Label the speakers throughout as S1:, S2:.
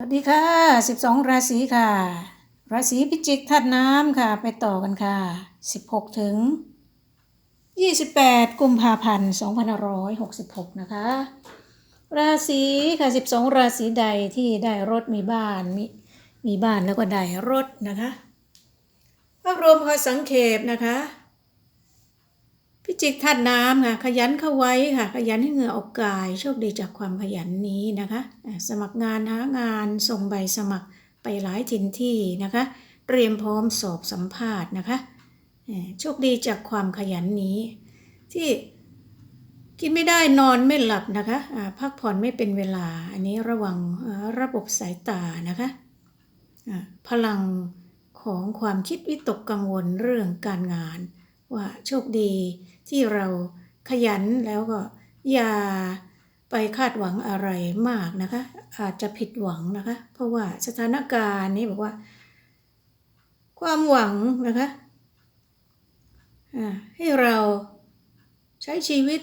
S1: สวัสดีค่ะ 12 ราศีค่ะ ราศีพิจิกธาตุน้ำค่ะ ไปต่อกันค่ะ 16 ถึง 28 กุมภาพันธ์2566 นะคะ ราศีค่ะ 12 ราศีใดที่ได้รถมีบ้านมีมีบ้านแล้วก็ได้รถนะคะภาพรวมพอสังเขปนะคะ พิจิกธาตุน้ำค่ะ ขยันเข้าไว้ค่ะ ขยันให้เหงื่อออกกาย โชคดีจากความขยันนี้นะคะ สมัครงานหางานส่งใบสมัครไปหลายทินที่นะคะ เตรียมพร้อมสอบสัมภาษณ์นะคะโชคดีจากความขยันนี้ ที่กินไม่ได้นอนไม่หลับนะคะพักผ่อนไม่เป็นเวลา อันนี้ระวังระบบสายตานะคะพลังของความคิดวิตกกังวลเรื่องการงาน ว่าโชคดี ที่เราขยันแล้วก็อย่าไปคาดหวังอะไรมากนะคะ อาจจะผิดหวังนะคะ เพราะว่าสถานการณ์นี้บอกว่า ความหวังนะคะให้เราใช้ชีวิต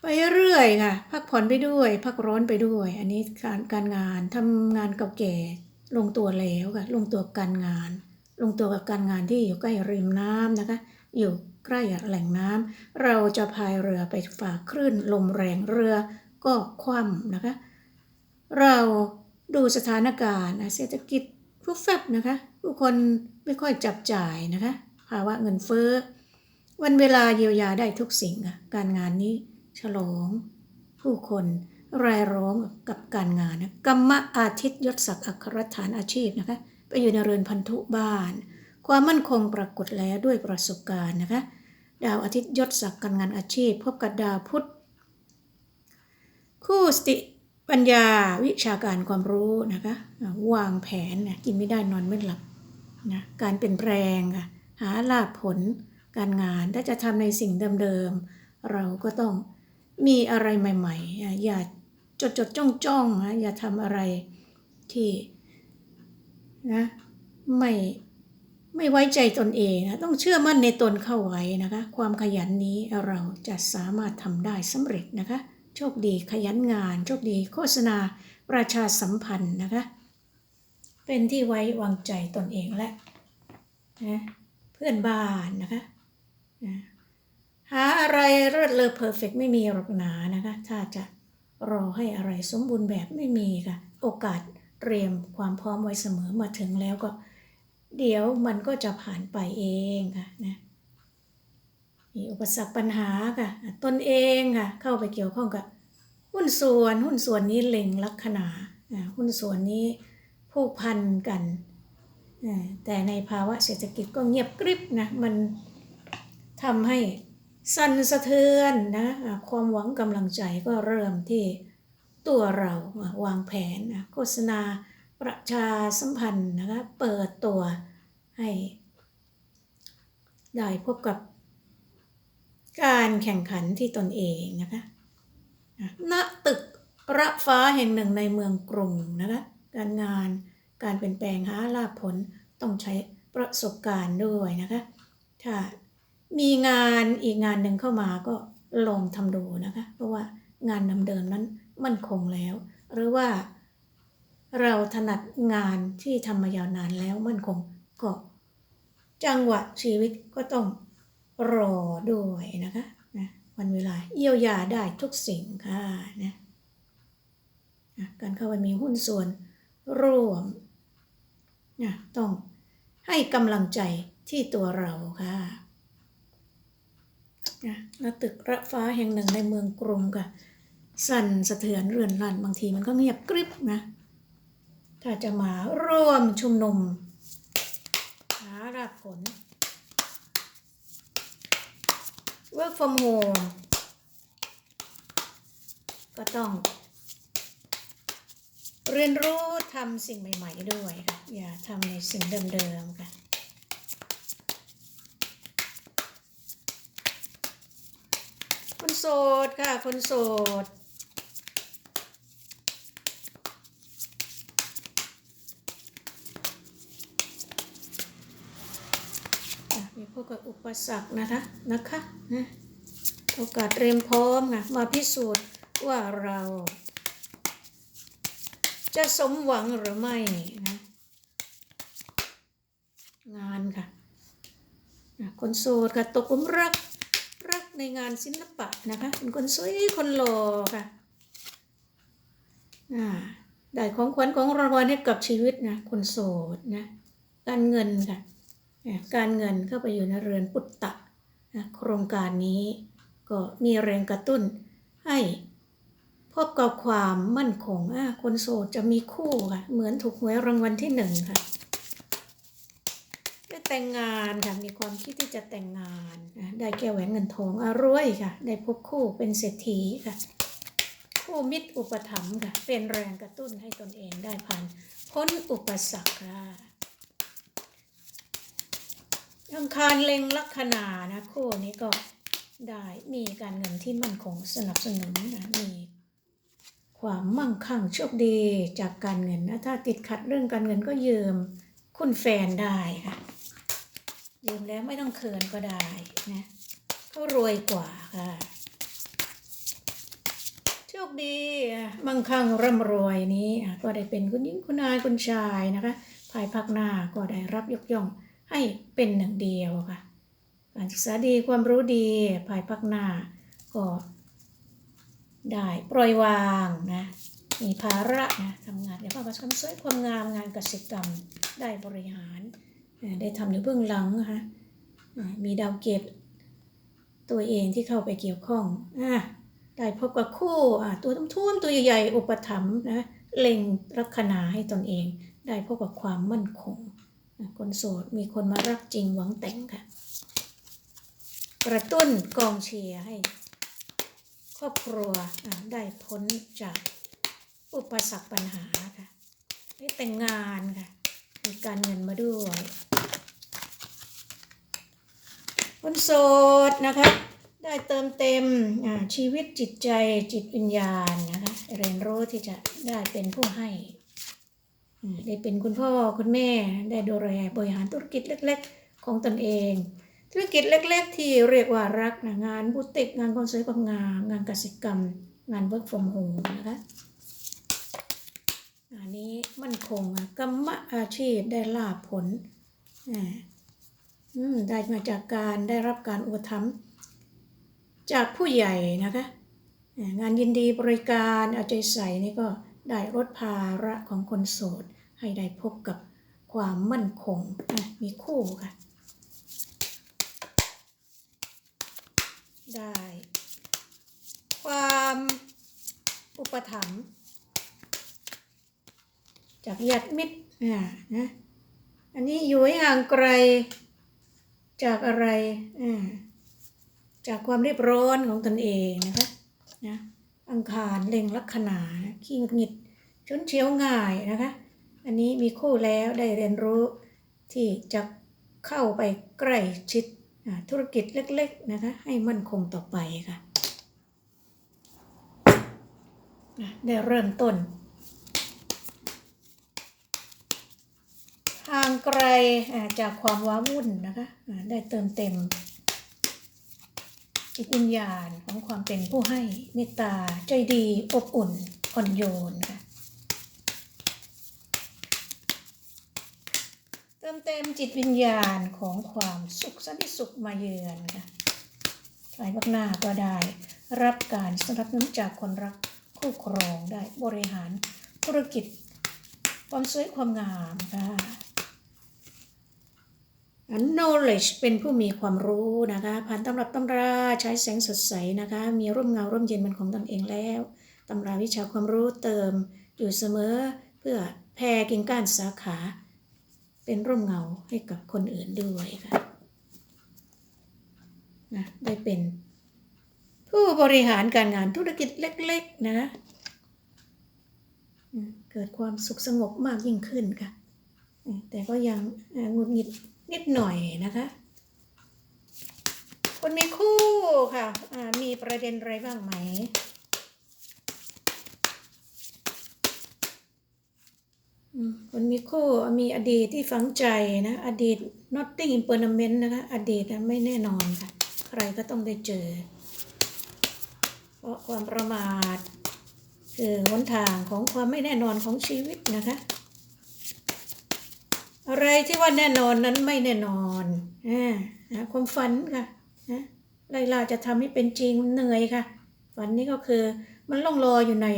S1: ไปเรื่อยค่ะ พักผ่อนไปด้วย พักร้อนไปด้วย อันนี้การการงานทำงานเก่าแก่ลงตัวแล้วค่ะ ลงตัวการงาน ลงตัวกับการงานที่อยู่ใกล้ริมน้ำนะคะ อยู่ใกล้แหล่งน้ำเราจะพายเรือไปฝ่าคลื่นลมแรงเรือก็คว่ำนะคะ เราดูสถานการณ์เศรษฐกิจผู้แฟบนะคะ ผู้คนไม่ค่อยจับจ่ายนะคะภาวะเงินเฟ้อ วันเวลาเยียวยาได้ทุกสิ่งการงานนี้ฉลองผู้คนรายล้อมกับการงานนะกรรมอาทิตย์ยศศักดิ์อัครฐานอาชีพนะคะ ไปอยู่ในเรือนพันธุบ้าน ความมั่นคงปรากฏแล้วด้วยประสบการณ์นะคะ ดาวอาทิตย์ยศศักดิ์การงานอาชีพ พบกับดาวพุธคู่สติปัญญาวิชาการความรู้นะคะวางแผนนะกินไม่ได้นอนไม่หลับนะการเปลี่ยนแปลงค่ะหาลาภผลการงานถ้าจะทำในสิ่งเดิมๆเราก็ต้องมีอะไรใหม่ ๆ อย่าจดจดจ้องจ้องๆนะอย่าทำอะไรที่ นะไม่ไม่ไว้ใจตนเองนะต้องเชื่อมั่นในตนเข้าไว้นะคะ ความขยันนี้เราจะสามารถทำได้สำเร็จนะคะ โชคดีขยันงาน โชคดีโฆษณาประชาสัมพันธ์นะคะ เป็นที่ไว้วางใจตนเองและนะเพื่อนบ้านนะคะนะหาอะไรเลิศเลอเพอร์เฟกไม่มีหรอกหนานะคะ ถ้าจะรอให้อะไรสมบูรณ์แบบไม่มีค่ะ โอกาส เตรียมความพร้อมไว้เสมอมาถึงแล้วก็ เดี๋ยวมันก็จะผ่านไปเองค่ะนะมีอุปสรรคปัญหาค่ะตนเองค่ะเข้าไปเกี่ยวข้องกับหุ้นส่วนหุ้นส่วนนี้เล็งลัคนาอ่าหุ้นส่วนนี้ผูกพันกันแต่ในภาวะเศรษฐกิจก็เงียบกริบนะมันทำให้สั่นสะเทือนนะความหวังกำลังใจก็เริ่มที่ ตัวเราวางแผนนะโฆษณาประชาสัมพันธ์นะคะเปิดตัวให้ได้พบกับการแข่งขันที่ตนเองนะคะณตึกระฟ้าแห่งหนึ่งในเมืองกรุงนะคะการงานการเปลี่ยนแปลงหาลาภผลต้องใช้ประสบการณ์ด้วยนะคะถ้ามีงานอีกงานหนึ่งเข้ามาก็ลองทำดูนะคะ เพราะว่างานเดิมนั้น มั่นคงแล้ว หรือว่าเราถนัดงานที่ทำมายาวนานแล้วมั่นคงก็จังหวะชีวิตก็ต้องรอด้วยนะคะนะวันเวลาเยียวยาได้ทุกสิ่งค่ะนะนะการเข้าไปมีหุ้นส่วนร่วมนะต้องให้กำลังใจที่ตัวเราค่ะนะตึกระฟ้าแห่งหนึ่งในเมืองกรุงค่ะ สั่นสะเทือนเรือนรันบางทีมันก็เงียบกริบนะ ถ้าจะมาร่วมชุมนุมหาราผล work from home ก็ต้อง เรียนรู้ทำสิ่งใหม่ๆด้วยค่ะ อย่าทำในสิ่งเดิมๆค่ะคนโสดค่ะ คนโสด อะมี พวกกับอุปสรรคนะคะนะคะนะโอกาสเตรียมพร้อมนะมาพิสูจน์ว่าเรา จะสมหวังหรือไม่นะงานค่ะนะคนโสดค่ะตกหลุมรักรักในงานศิลปะนะคะเป็นคนสวยคนหล่อค่ะอ่าได้ของขวัญของรางวัลให้กับชีวิตนะคนโสดนะการเงินค่ะ การเงินเข้าไปอยู่ในเรือนปุตตะโครงการนี้ก็มีแรงกระตุ้นให้พบกับความมั่นคงคนโสดจะมีคู่ค่ะ เหมือนถูกหวยรางวัลที่หนึ่งค่ะได้แต่งงานค่ะ มีความคิดที่จะแต่งงาน ได้แก้วแหวนเงินทองอารวยค่ะ ได้พบคู่เป็นเศรษฐีค่ะ คู่มิตรอุปถัมภ์ค่ะ เป็นแรงกระตุ้นให้ตนเองได้ผ่านพ้นอุปสรรคค่ะ อังคารเล็งลัคนานะคู่นี้ก็ได้มีการเงินที่มั่นคงสนับสนุนนะมีความมั่งคั่งโชคดีจากการเงินนะถ้าติดขัดเรื่องการเงินก็ยืมคุณแฟนได้ค่ะ ยืมแล้วไม่ต้องเขินก็ได้นะเขารวยกว่าค่ะโชคดีมั่งคั่งร่ำรวยนี้ก็ได้เป็นคุณหญิงคุณนายคุณชายนะคะภายภาคหน้าก็ได้รับยกย่อง ให้เป็นหนึ่งเดียวค่ะ การศึกษาดีความรู้ดีภายภาคหน้าก็ได้ปล่อยวางนะมีภาระนะทำงานเกี่ยวกับความสวยความงามงานกสิกรรมได้บริหาร ได้ทำอยู่เบื้องหลังนะคะมีดาวเก็บตัวเองที่เข้าไปเกี่ยวข้องอะได้พบกับคู่ตัวทุ่มตัวใหญ่ๆอุปถัมภ์นะเล็งลัคนาให้ตนเอง ได้พบกับความมั่นคง คนโสดมีคนมารักจริงหวังแต่งค่ะ กระตุ้นกองเชียร์ให้ ครอบครัวได้พ้นจากอุปสรรคปัญหาค่ะได้แต่งงานค่ะ มีการเงินมาด้วยคนโสดนะคะ ได้เติมเต็มชีวิตจิตใจจิตวิญญาณนะคะเรียนรู้ที่จะได้เป็นผู้ให้ ได้เป็นคุณพ่อคุณแม่ได้ดูแลบริหารธุรกิจเล็ก ๆ ของตนเอง ธุรกิจเล็ก ๆ ที่เรียกว่ารักนะงานบุติกงานความสวยความงามงานกสิกรรม งาน work from home นะคะอันนี้มั่นคงกรรมอาชีพได้ลาภผลได้มาจากการได้รับการอุปถัมภ์จากผู้ใหญ่นะคะงานยินดีบริการเอาใจใส่นี่ก็ ได้ลดภาระของคนโสด ให้ได้พบกับความมั่นคงมีคู่ค่ะ ได้ ความอุปถัมภ์จากญาติมิตรอ่านะอันนี้อยู่ให้ห่างไกลจากอะไรอ่าจากความเรียบร้อนของตนเองนะคะนะ อังคารเล็งลัคนานะขี้หงุดหงิดชนเฉียวง่ายนะคะ อันนี้มีคู่แล้วได้เรียนรู้ที่จะเข้าไปใกล้ชิดธุรกิจเล็กๆนะคะ ให้มั่นคงต่อไปค่ะ ได้เริ่มต้นห่างไกลจากความว้าวุ่นนะคะ ได้เติมเต็ม จิตวิญญาณของความเป็นผู้ให้เมตตาใจดีอบอุ่นอ่อนโยนค่ะเติมเต็มจิตวิญญาณของความสุขสันติสุขมาเยือนค่ะฝ่ายบักหน้าก็ได้ รับการสนับสนุนจากคนรักคู่ครองได้บริหารธุรกิจ ความสวยความงามค่ะ knowledge เป็นผู้มีความรู้นะคะ ผ่านตำรับตำราใช้แสงสดใสนะคะ มีร่มเงาร่มเย็นเป็นของตนเองแล้วตำราวิชาความรู้เติมอยู่เสมอเพื่อแผ่กิ่งก้านสาขา เป็นร่มเงาให้กับคนอื่นด้วยค่ะนะได้เป็นผู้บริหารการงานธุรกิจเล็ก ๆ นะ เกิดความสุขสงบมากยิ่งขึ้นค่ะ แต่ก็ยังเอ่อหงุดหงิด นิดหน่อยนะคะ คนมีคู่ค่ะอ่ามีประเด็นอะไรบ้างไหมอืมคนมีคู่มีอดีตที่ฝังใจนะ อดีต nothing in permanent นะคะ อดีตนะไม่แน่นอนค่ะ ใครก็ต้องได้เจอ เพราะความประมาทคือหนทางของความไม่แน่นอนของชีวิตนะคะ อะไรที่ว่าแน่นอนนั้นไม่แน่นอนอ่านะความฝันค่ะนะไลลาจะทำให้เป็นจริงมันเหนื่อยค่ะ ฝันนี้ก็คือมันล่องลอยอยู่ใน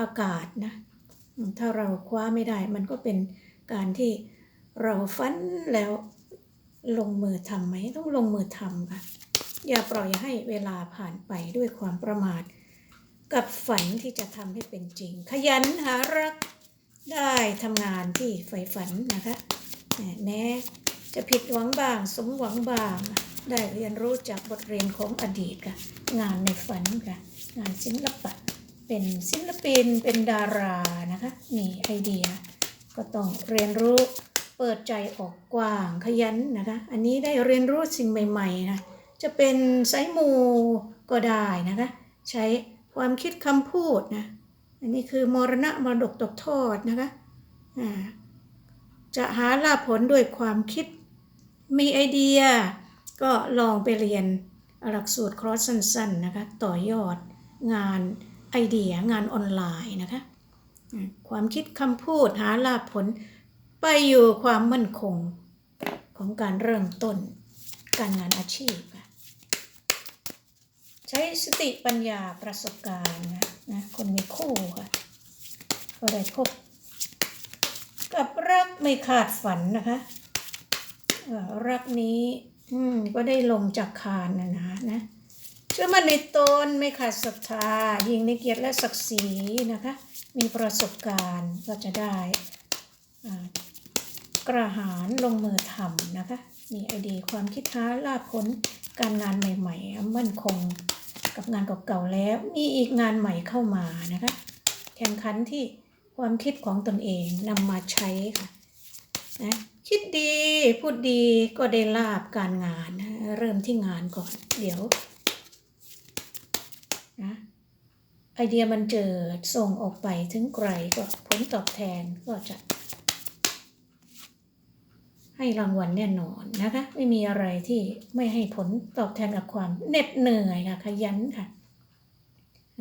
S1: อากาศนะถ้าเราคว้าไม่ได้ มันก็เป็นการที่เราฝันแล้วลงมือทำไหมต้องลงมือทำค่ะ อย่าปล่อยให้เวลาผ่านไปด้วยความประมาท กับฝันที่จะทำให้เป็นจริง ขยันหารัก ได้ทำงานที่ใฝ่ฝันนะคะแหมแม้จะผิดหวังบ้าง สมหวังบ้าง ได้เรียนรู้จากบทเรียนของอดีตค่ะงานในฝันค่ะงานศิลปะ เป็นศิลปินเป็นดารานะคะ มีไอเดีย ก็ต้องเรียนรู้เปิดใจออกกว้างขยันนะคะ อันนี้ได้เรียนรู้สิ่งใหม่ๆนะจะเป็นไซมูก็ได้นะคะ ใช้ความคิดคำพูดนะ อันนี้คือมรณะมรดกตกทอดนะคะจะหาลาภผลด้วยความคิดมีไอเดีย ก็ลองไปเรียนหลักสูตรคร์สสั้นๆนะคะต่อยอดงานไอเดียงานออนไลน์นะคะความคิดคำพูดหาลาภผลไปอยู่ความมั่นคงของการเริ่มต้นการงานอาชีพ ใช้สติปัญญาประสบการณ์นะนะคนมีคู่ค่ะก็ได้พบกับรักไม่ขาดฝันนะคะรักนี้อืมก็ได้ลงจากคานนะนะนะเชื่อมั่นในตนไม่ขาดศรัทธายิงในเกียรติและศักดิ์ศรีนะคะ มีประสบการณ์ก็จะได้กระหารลงมือทำนะคะ มีไอเดียความคิดหาล่าผลการงานใหม่ ๆ มั่นคง กับงานเก่าๆแล้ว มีอีกงานใหม่เข้ามานะคะ แข่งขันที่ความคิดของตนเองนำมาใช้ค่ะนะคิดดีพูดดีก็ได้ลาบการงานนะเริ่มที่งานก่อน เดี๋ยวนะไอเดียมันเจิดส่งออกไปถึงไกลก็ผลตอบแทนก็จะ ให้รางวัลแน่นอนนะคะ ไม่มีอะไรที่ไม่ให้ผลตอบแทนกับความเหน็ดเหนื่อยค่ะขยันค่ะ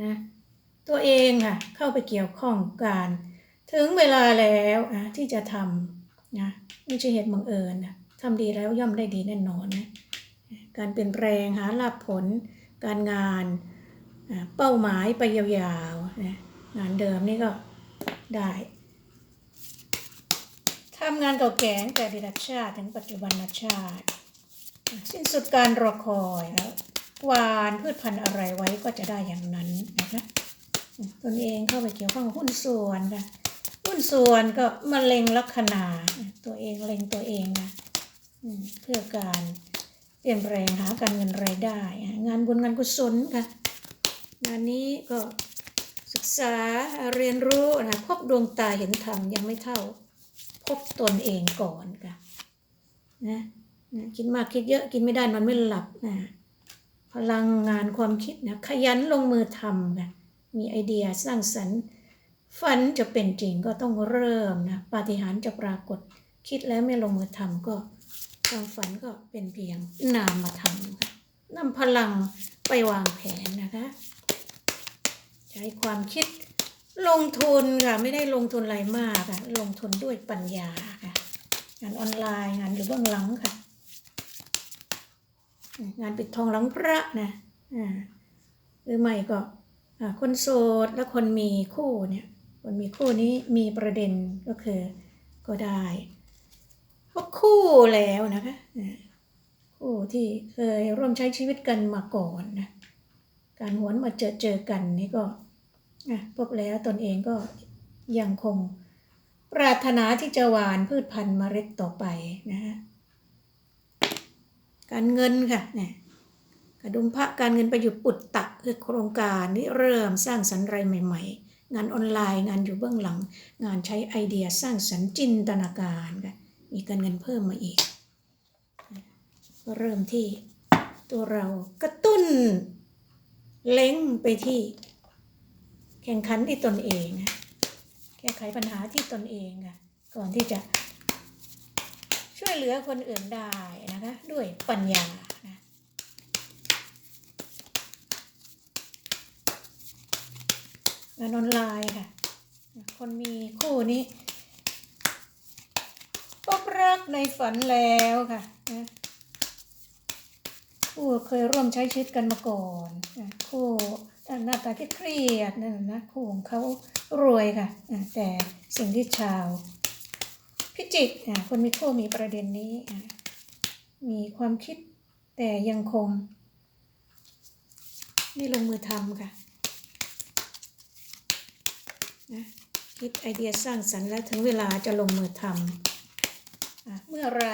S1: นะตัวเองค่ะเข้าไปเกี่ยวข้องการถึงเวลาแล้วนะที่จะทำนะไม่ใช่เหตุบังเอิญนะทำดีแล้วย่อมได้ดีแน่นอนนะการเปลี่ยนแปลงหาลาภผล การงานเป้าหมายไปยาวๆนะงานเดิมนี่ก็ได้ ทำงานเก่าแก่ตั้งแต่อดีตชาติถึงปัจจุบันชาติ สิ้นสุดการรอคอยแล้วหวานพืชพันธุ์อะไรไว้ก็จะได้อย่างนั้นนะคะตนเองเข้าไปเกี่ยวข้องหุ้นส่วนค่ะหุ้นส่วนก็มาเล็งลัคนาตัวเองเล็งตัวเองนะเพื่อการเปลี่ยนแปลงหาการเงินรายได้ งานบุญงานกุศลค่ะงานนี้ก็ศึกษาเรียนรู้นะพบดวงตาเห็นธรรมยังไม่เท่า บตนเองก่อนค่ะนะนะคิดมากคิดเยอะกินไม่ได้นอนไม่หลับนะพลังงานความคิดนะขยันลงมือทำค่ะมีไอเดียสร้างสรรค์ฝันจะเป็นจริงก็ต้องเริ่มนะปาฏิหาริย์จะปรากฏคิดแล้วไม่ลงมือทำก็ความฝันก็เป็นเพียงนามธรรมค่ะนำพลังไปวางแผนนะคะ ใช้ความคิด ลงทุนค่ะ ไม่ได้ลงทุนอะไรมากค่ะ ลงทุนด้วยปัญญาค่ะ งานออนไลน์งานอยู่เบื้องหลังค่ะ งานปิดทองหลังพระนะอ่าหรือไม่ก็อ่าคนโสดและคนมีคู่เนี่ยคนมีคู่นี้มีประเด็นก็คือก็ได้พบคู่แล้วนะคะอ่าคู่ที่เคยร่วมใช้ชีวิตกันมาก่อนนะการหวนมาเจอเจอกันนี่ก็ อะพบแล้วตนเองก็ยังคงปรารถนาที่จะหวานพืชพันธุ์เมล็ดต่อไปนะฮะการเงินค่ะเนี่ยกระดุมพระการเงินไประยุทธ์ปุตตะคือโครงการที่เริ่มสร้างสรรค์ไรใหม่ ๆ งานออนไลน์งานอยู่เบื้องหลัง งานใช้ไอเดียสร้างสรรค์จินตนาการค่ะมีการเงินเพิ่มมาอีกก็เริ่มที่ตัวเรากระตุ้น เล้งไปที่ แข่งขันที่ตนเองนะแก้ไขปัญหาที่ตนเองค่ะก่อนที่จะ ช่วยเหลือคนอื่นได้นะคะ ด้วยปัญญานะงานออนไลน์ค่ะ คนมีคู่นี้พบรักในฝันแล้วค่ะนะคู่เคยร่วมใช้ชีวิตกันมาก่อนนะคู่ หน้าตาเครียดนั่นนะนะคู่ของเขารวยค่ะ แต่สิ่งที่ชาว พิจิกอะคนมีคู่มีประเด็นนี้ มีความคิดแต่ยังคง ไม่ลงมือทำค่ะนะคิดไอเดียสร้างสรรค์แล้วถึงเวลาจะลงมือทำอเมื่อไร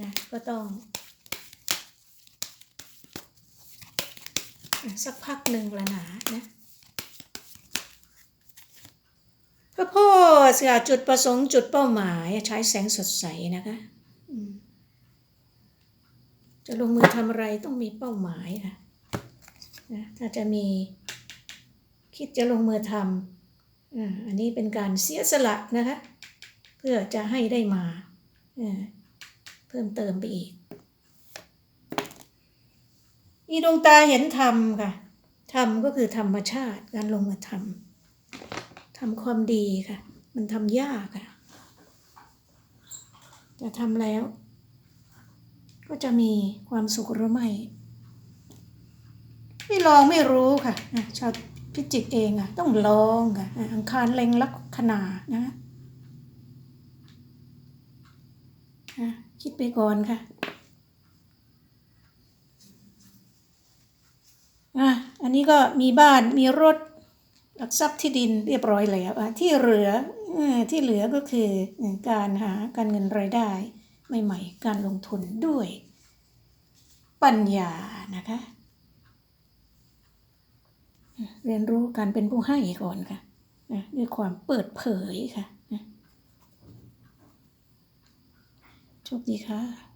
S1: นะก็ต้องอะ สักพักหนึ่งละหนานะพระโพธิ์ค่ะจุดประสงค์จุดเป้าหมายใช้แสงสดใสนะคะจะลงมือทำอะไรต้องมีเป้าหมายค่ะนะถ้าจะมีคิดจะลงมือทำอันนี้เป็นการเสียสละนะคะ เพื่อจะให้ได้มาเพิ่มเติมไปอีก มีดวงตาเห็นธรรมค่ะธรรมก็คือธรรมชาติการลงมือทำทำความดีค่ะ มันทำยากค่ะจะทำแล้ว ก็จะมีความสุขหรือไม่ไม่ลองไม่รู้ค่ะชาวพิจิกเองอะต้องลองค่ะอังคารเล็งลักขณานะคิดไปก่อนค่ะอะอั นี้ก็มีบ้านมีรถหลักทรัพย์ที่ดินเรียบร้อยแล้วอะที่เหลือที่เหลือก็คือการหาการเงินรายได้ ใหม่ๆ การลงทุนด้วย ปัญญานะคะเรียนรู้การเป็นผู้ให้ก่อนค่ะด้วยความเปิดเผยค่ะโชคดีค่ะ